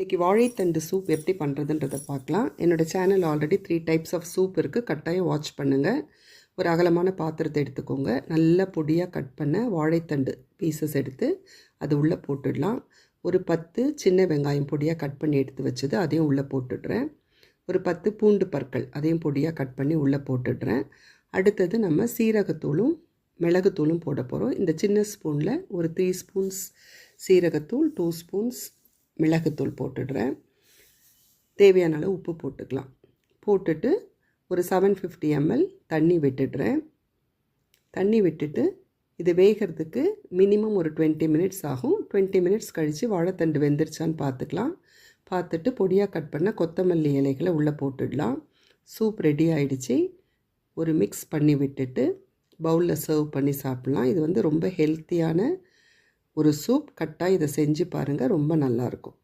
இன்றைக்கி வாழைத்தண்டு சூப் எப்படி பண்ணுறதுன்றதை பார்க்கலாம். என்னோடய channel already three types of soup இருக்குது கட்டாயம் வாட்ச் பண்ணுங்கள் ஒரு அகலமான பாத்திரத்தை எடுத்துக்கோங்க. நல்லா பொடியாக கட் பண்ண வாழைத்தண்டு பீசஸ் எடுத்து அது உள்ளே போட்டுடலாம். ஒரு பத்து சின்ன வெங்காயம் பொடியாக கட் பண்ணி எடுத்து வச்சது அதையும் உள்ளே போட்டுடுறேன். ஒரு பத்து பூண்டு பற்கள் அதையும் பொடியாக கட் பண்ணி உள்ளே போட்டுடுறேன். அடுத்தது நம்ம சீரகத்தூளும் மிளகுத்தூளும் போட போகிறோம் இந்த சின்ன ஸ்பூனில் ஒரு த்ரீ ஸ்பூன்ஸ் சீரகத்தூள் டூ ஸ்பூன்ஸ் மிளகுத்தூள் போட்டுடுறேன். தேவையான அளவு உப்பு போட்டுக்கலாம். போட்டுட்டு ஒரு செவன் ஃபிஃப்டி எம்எல் தண்ணி விட்டுடுறேன். தண்ணி விட்டுட்டு இது வேகிறதுக்கு மினிமம் ஒரு டுவெண்ட்டி மினிட்ஸ் ஆகும். டுவெண்ட்டி மினிட்ஸ் கழித்து வாழைத்தண்டு வெந்துருச்சான்னு பார்த்துக்கலாம். பார்த்துட்டு பொடியாக கட் பண்ண கொத்தமல்லி இலைகளை உள்ளே போட்டுடலாம். சூப் ரெடி ஆகிடுச்சி ஒரு மிக்ஸ் பண்ணி விட்டுட்டு பவுலில் சர்வ் பண்ணி சாப்பிட்லாம். இது வந்து ரொம்ப ஹெல்த்தியான ஒரு சூப் கட்டாக இதை செஞ்சு பாருங்கள் ரொம்ப நல்லாயிருக்கும்.